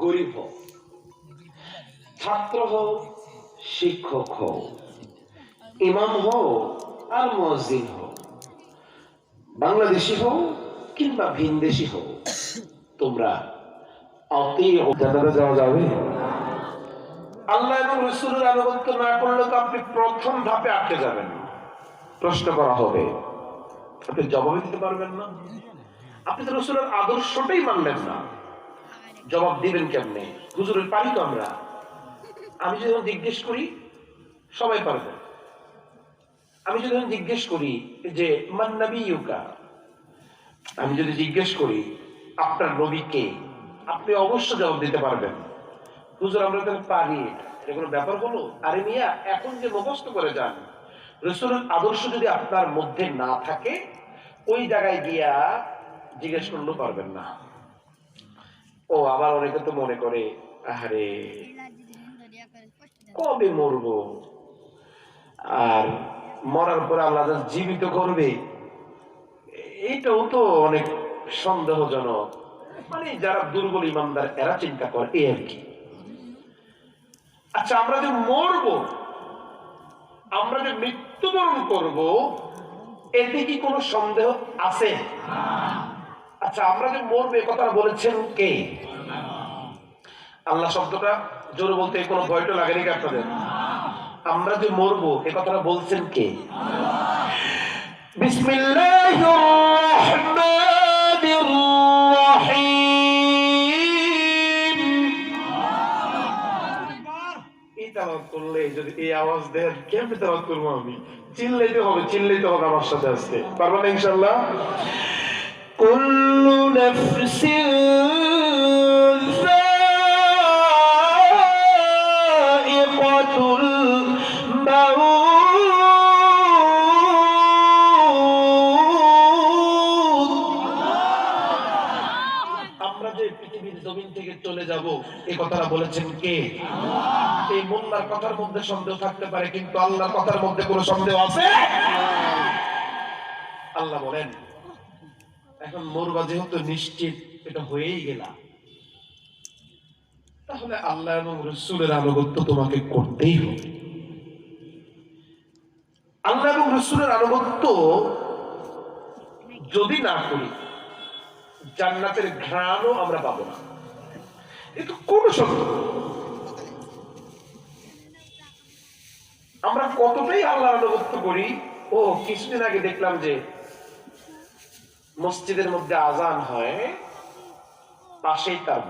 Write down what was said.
গরিব হোক, ছাত্র হোক, শিক্ষক হোক, ইমাম হোক, আর মসজিদ হোক, বাংলাদেশি হোক কিংবা ভিনদেশি হোক, তোমরা অতি যাওয়া যাবে আল্লাহ এবং রসুলের আনুগত্য না করলে তো আপনি প্রথম ধাপে আটকে যাবেন। প্রশ্ন করা হবে, আপনি জবাব দিতে পারবেন না। আপনি তো রসুলের আদর্শটাই মানলেন না। জবাব দিবেন কেমনে? হুজুরের পারি তো আমরা। আমি যদি জিজ্ঞেস করি, সবাই পারবে। আমি যদি জিজ্ঞেস করি যে মান্নাবি ইউকা আমি যদি জিজ্ঞেস করি, আপনার নবী কে? আপনি অবশ্য জবাব দিতে পারবেন। হুজুর, আমরা তো পারি। এটা কোনো ব্যাপার হলো আরে মিয়া, এখন যে মুখস্থ করে যান, রসুলের আদর্শ যদি আপনার মধ্যে না থাকে, ওই জায়গায় গিয়া জিজ্ঞেস করলেও পারবেন না। ও আবার অনেকে তো মনে করে আরে কবে মরবো? আর মরার পরে আল্লাহ জীবিত করবে? এইটাও তো অনেক সন্দেহজনক। মানে যারা দুর্বল ইমানদার, এরা চিন্তা করে এই আর কি। আচ্ছা আমরা যে মরবো, আমরা যে মৃত্যুবরণ করব, এতে কি কোনো সন্দেহ আছে? আচ্ছা আমরা যে মরবে কথা বলেছেন কে? আল্লাহ শব্দটা জোরে বলতে কোনো ভয়টা লাগেনি কি আপনাদের? আমরা যে মরবো এ কথাটা বলছেন কে? করলে যদি এই আওয়াজ দেন, কেমনে তেলাওয়াত করব আমি? চিল্লাইতে হবে চিল্লাইতে হবে আমার সাথে আসতে পারব না ইনশাল্লাহ কুল্লু নাফসিন যায়িকাতুল মাউত আমরা যে পৃথিবীর জমিন থেকে চলে যাব এই কথাটা বলেছেন কে? এই মোল্লার কথার মধ্যে সন্দেহ থাকতে পারে, কিন্তু আল্লাহর কথার মধ্যে কোনো সন্দেহ আছে? আল্লাহ বলেন। এখন মরবা যেহেতু নিশ্চিত, এটা হয়েই গেলা তাহলে আল্লাহ এবং রসুলের আনুগত্য তোমাকে করতেই হবে। আল্লাহ এবং রসুলের আনুগত্য যদি না করি, জান্নাতের ঘ্রাণও আমরা পাবো না। এটা কোন সত্য আমরা কতটাই আল্লাহ আনুগত্য করি, ও, কিছুদিন আগে দেখলাম যে মসজিদের মধ্যে আজান হয় পাশেই তার